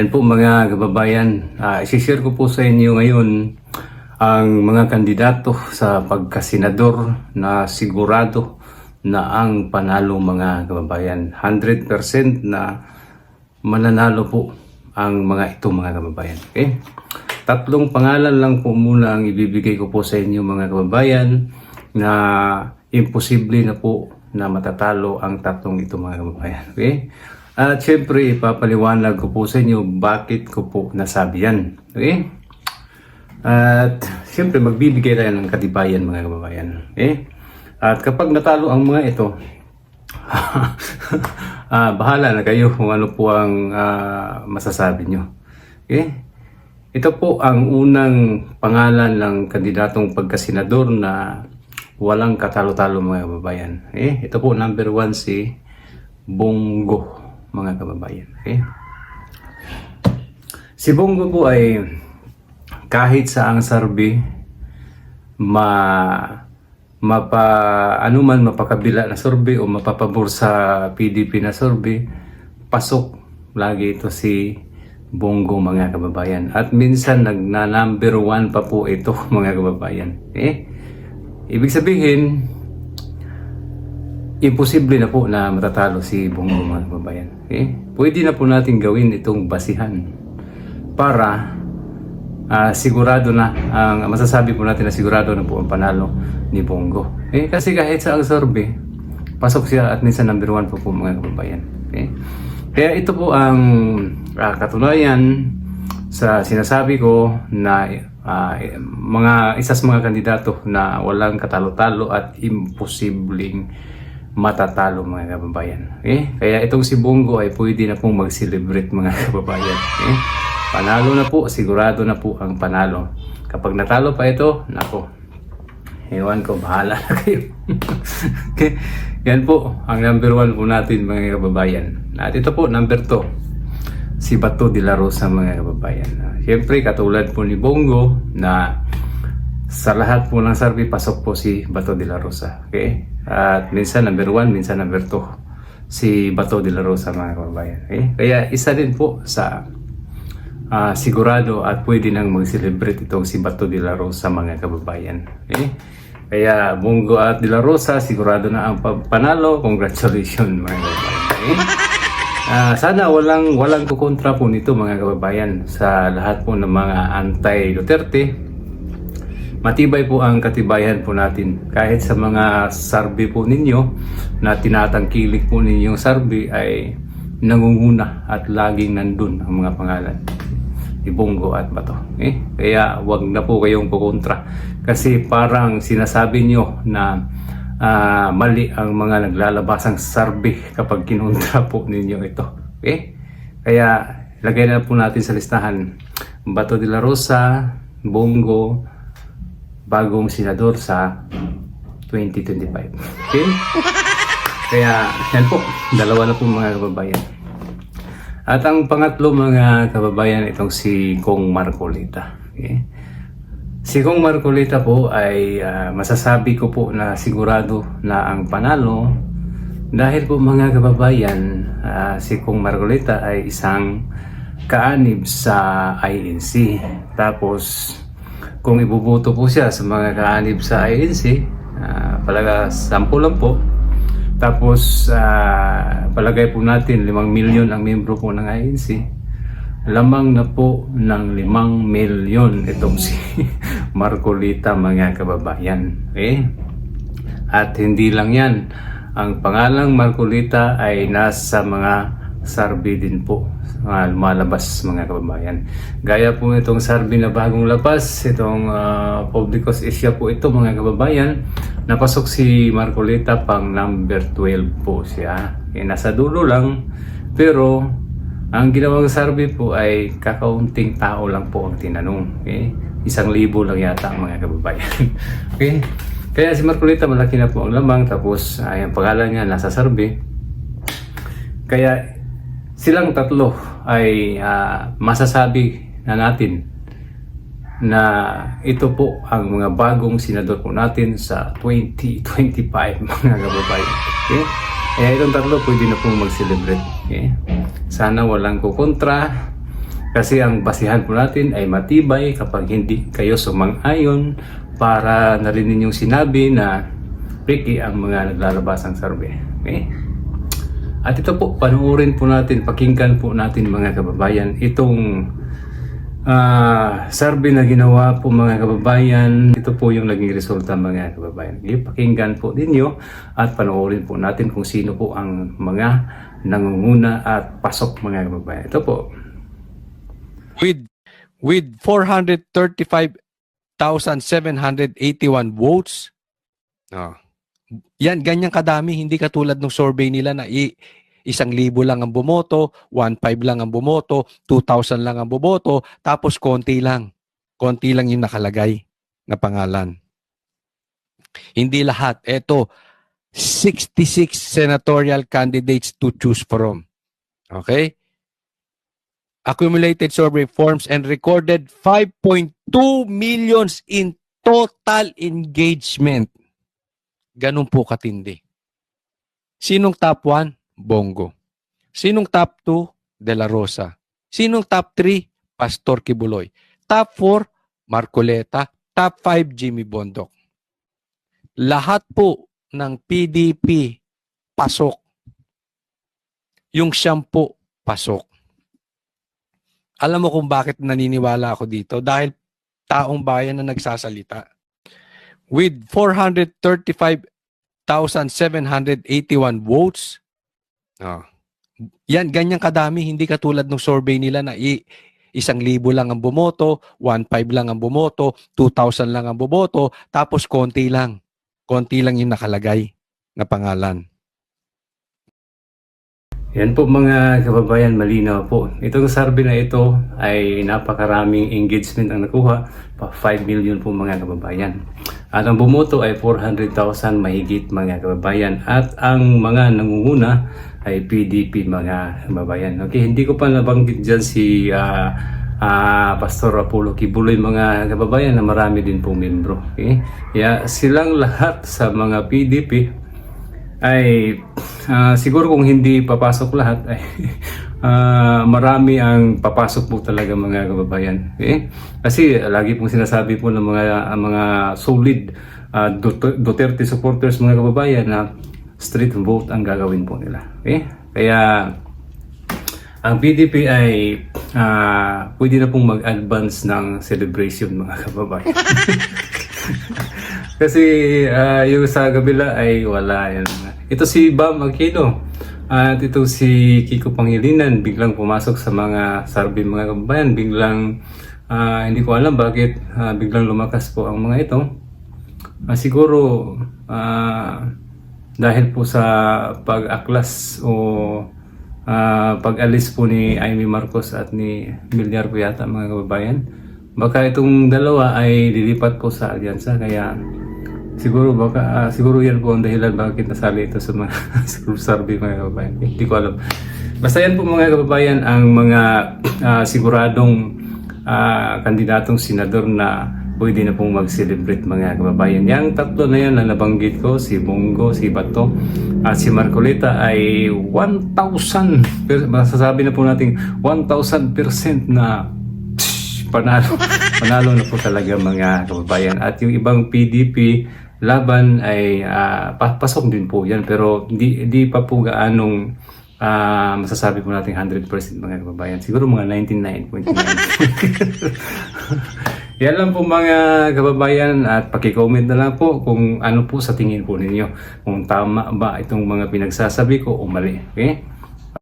Yan po mga kababayan, uh, isishare ko po sa inyo ngayon ang mga kandidato sa pagkasenador na sigurado na ang panalo mga kababayan. 100% na mananalo po ang mga ito mga kababayan. Okay? Tatlong pangalan lang po muna ang ibibigay ko po sa inyo mga kababayan na imposible na po na matatalo ang tatlong ito mga kababayan. Okay? At syempre, ipapaliwanag ko po sa inyo bakit ko po nasabi yan. Okay? At syempre, magbibigay tayo ng katibayan mga kababayan. Okay? At kapag natalo ang mga ito, ah, bahala na kayo kung ano po ang ah, masasabi nyo. Okay? Ito po ang unang pangalan ng kandidatong pagkasenador na walang katalo-talo mga kababayan. Okay? Ito po number one si Bongo mga kababayan. Okay? Si Bongo po ay kahit sa ang sarbi ma mapa ano man mapakabila na survey o mapapabor sa PDP na survey pasok lagi ito si Bongo mga kababayan at minsan nagna number one pa po ito mga kababayan eh ibig sabihin imposible na po na matatalo si Bongo mga kababayan. Okay? Pwede na po natin gawin itong basihan para ah, sigurado na, ang masasabi po natin na sigurado na po ang panalo ni Bongo. Okay? Kasi kahit sa ang survey, pasok siya at minsan number one po po mga kababayan. Okay? Kaya ito po ang ah, katunayan sa sinasabi ko na ah, mga isa sa mga kandidato na walang katalo-talo at imposibleng matatalo mga kababayan. Okay? Kaya itong si Bongo ay pwede na pong mag-celebrate mga kababayan. Okay? Panalo na po, sigurado na po ang panalo. Kapag natalo pa ito, nako, ewan ko, bahala na kayo. okay? Yan po, ang number one po natin mga kababayan. At ito po, number two, si Bato de la Rosa mga kababayan. Ah, Siyempre, katulad po ni Bongo na sa lahat po ng survey, pasok po si Bato de la Rosa. Okay? At minsan number one, minsan number two, si Bato de la Rosa mga kababayan. Okay? Kaya isa din po sa ah, sigurado at pwede nang mag-celebrate itong si Bato de la Rosa mga kababayan. Okay? Kaya Bongo at de la Rosa, sigurado na ang pa- panalo. Congratulations mga kababayan. Okay? Ah, sana walang walang kukontra po nito mga kababayan sa lahat po ng mga anti-Duterte matibay po ang katibayan po natin. Kahit sa mga survey po ninyo na tinatangkilik po ninyong survey ay nangunguna at laging nandun ang mga pangalan ni at Bato. Eh? Kaya wag na po kayong kukontra. Kasi parang sinasabi nyo na ah, mali ang mga naglalabasang survey kapag kinontra po ninyo ito. Okay? Kaya lagay na po natin sa listahan Bato de la Rosa, Bongo, bagong senador sa 2025. Okay? Kaya yan po, dalawa na po mga kababayan. At ang pangatlo mga kababayan, itong si Kong Marcolita. Okay? Si Kong Marcolita po ay ah, masasabi ko po na sigurado na ang panalo dahil po mga kababayan, ah, si Kong Marcolita ay isang kaanib sa INC. Tapos kung ibubuto po siya sa mga kaanib sa INC, ah, palaga 10 lang po. Tapos ah, palagay po natin 5 milyon ang membro po ng INC. Lamang na po ng 5 milyon itong si Marcolita mga kababayan. Okay? At hindi lang yan. Ang pangalang Marcolita ay nasa mga survey din po mga lumalabas mga kababayan. Gaya po itong survey na bagong labas, itong uh, Publicos Asia po ito mga kababayan, napasok si Marcolita pang number 12 po siya. Eh, nasa dulo lang, pero ang ginawang survey po ay kakaunting tao lang po ang tinanong. Okay? Isang libo lang yata ang mga kababayan. okay? Kaya si Marcolita malaki na po ang lamang tapos ay ang pangalan niya nasa survey. Kaya silang tatlo ay ah, masasabi na natin na ito po ang mga bagong senador po natin sa 2025 mga kababayan. Okay? Kaya itong tatlo pwede na pong mag-celebrate. Okay? Sana walang kukontra Kasi ang basihan po natin ay matibay kapag hindi kayo sumang-ayon para narinig ninyong sinabi na Ricky ang mga naglalabas ng survey. Okay? At ito po, panuorin po natin, pakinggan po natin mga kababayan, itong ah survey na ginawa po mga kababayan. Ito po yung naging resulta mga kababayan. Pakinggan po ninyo at panoorin po natin kung sino po ang mga nangunguna at pasok mga kababayan. Ito po. with with 435,781 votes. Oh. Yan, ganyan kadami, hindi katulad ng survey nila na i, isang libo lang ang bumoto, 1.5 lang ang bumoto, 2,000 lang ang bumoto, tapos konti lang. Konti lang yung nakalagay na pangalan. Hindi lahat. Ito, 66 senatorial candidates to choose from. Okay? accumulated survey forms and recorded 5.2 millions in total engagement. Ganun po katindi. Sinong top 1? Bongo. Sinong top 2? De La Rosa. Sinong top 3? Pastor Kibuloy. Top 4? Marcoleta. Top 5? Jimmy Bondok. Lahat po ng PDP pasok. Yung siyampu pasok. Alam mo kung bakit naniniwala ako dito? Dahil taong bayan na nagsasalita. With 435,781 votes, oh, yan, ganyan kadami, hindi katulad ng survey nila na i, isang libo lang ang bumoto, 1.5 lang ang bumoto, 2,000 lang ang bumoto, tapos konti lang. Konti lang yung nakalagay na pangalan. Yan po mga kababayan, malinaw po. Itong survey na ito ay napakaraming engagement ang nakuha. Pa 5 million po mga kababayan. At ang bumoto ay 400,000 mahigit mga kababayan. At ang mga nangunguna ay PDP mga kababayan. Okay, hindi ko pa nabanggit dyan si ah, ah, Pastor Apollo Kibuloy mga kababayan na marami din pong membro. Okay? Yeah, silang lahat sa mga PDP ay ah, siguro kung hindi papasok lahat ay ah, marami ang papasok po talaga mga kababayan. Okay? Kasi lagi pong sinasabi po ng mga ang mga solid Dut- Duterte supporters mga kababayan na street vote ang gagawin po nila. Okay? Kaya ang PDP ay ah, pwede na pong mag-advance ng celebration mga kababayan. Kasi ah, yung sa kabila ay wala yan. Ito si Bam Aquino at ito si Kiko Pangilinan biglang pumasok sa mga survey mga kababayan. Biglang ah, hindi ko alam bakit ah, biglang lumakas po ang mga ito. Ah, siguro ah, dahil po sa pag-aklas o ah, pag-alis po ni Amy Marcos at ni Milyar po yata mga kababayan. Baka itong dalawa ay lilipat po sa alyansa kaya siguro baka ah, siguro yan po ang dahilan bakit nasali ito sa mga school survey mga kababayan. Hindi ko alam. Basta yan po mga kababayan ang mga ah, siguradong ah, kandidatong senador na pwede na pong mag-celebrate mga kababayan. Yang tatlo na yan na nabanggit ko, si Bongo, si Bato, at si Marcoleta ay 1,000, per- masasabi na po natin 1,000% na psh, panalo. panalo na po talaga mga kababayan. At yung ibang PDP laban ay ah, papasok din po yan pero di, di pa po gaanong ah, masasabi po natin 100% mga kababayan. Siguro mga 99.9. Yan lang po mga kababayan at pakicomment na lang po kung ano po sa tingin po ninyo. Kung tama ba itong mga pinagsasabi ko o mali. Okay?